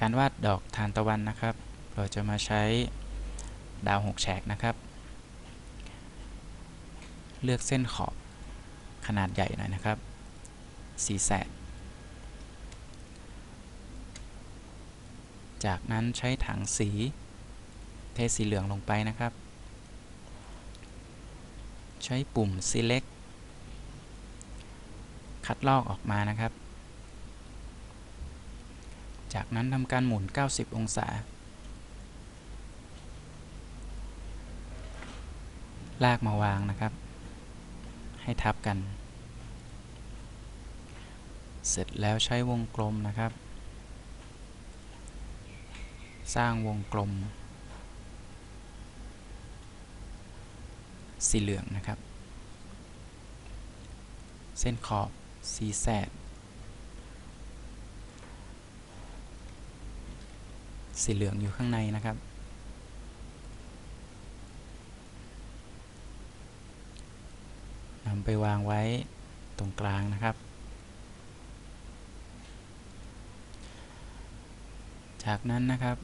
การวาดดอกทานตะวันนะครับ เราจะมาใช้ดาวหกแฉกนะครับ เลือกเส้นขอบขนาดใหญ่หน่อยนะครับสีแสดจากนั้นใช้ถังสีเทสีเหลืองลงไปนะครับ ใช้ปุ่ม select คัดลอกออกมานะครับ จากนั้นทำการหมุน 90 องศา ลากมาวางนะครับ ให้ทับกัน เสร็จแล้วใช้วงกลมนะครับ สร้างวงกลม สีเหลืองนะครับ เส้นขอบสีแสด สีเหลืองอยู่ข้างในนะครับ นำไปวางไว้ตรงกลางนะครับ จากนั้นนะครับ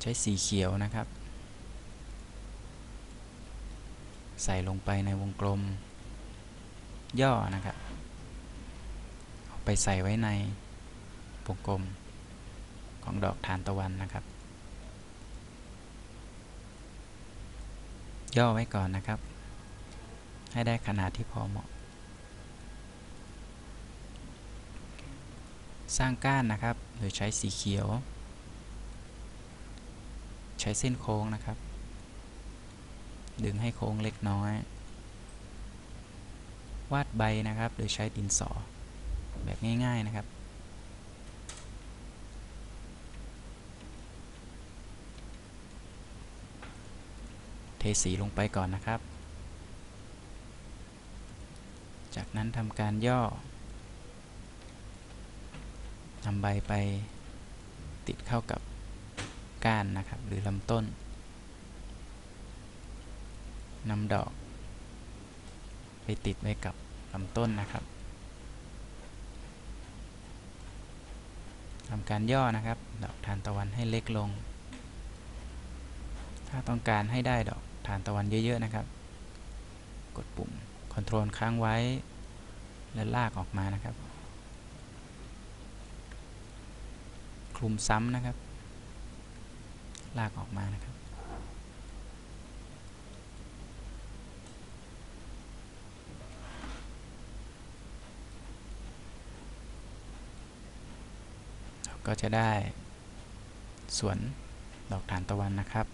ใช้สีเขียวนะครับ ใส่ลงไปในวงกลม ย่อนะครับ เอาไปใส่ไว้ในวงกลม ของดอกทานตะวันนะครับ ย่อไว้ก่อนนะครับ ให้ได้ขนาดที่พอเหมาะ สร้างก้านนะครับโดยใช้สีเขียว ใช้เส้นโค้งนะครับ ดึงให้โค้งเล็กน้อย วาดใบนะครับ โดยใช้ดินสอแบบง่าย ๆนะครับ ทสีลงไปก่อนนะครับ จากนั้นทำการย่อนำใบไปติดเข้ากับก้านนะครับ หรือลำต้นนำดอก ไปติดไว้กับลำต้นนะครับทำการย่อนะครับ ดอกทานตะวันให้เล็กลง ถ้าต้องการให้ได้ดอก ทานตะวันเยอะ ๆ นะครับ กดปุ่ม Ctrl ค้างไว้ และลากออกมานะครับ คลุมซ้ำนะครับ ลากออกมานะครับ ก็จะได้สวนดอกทานตะวันนะครับ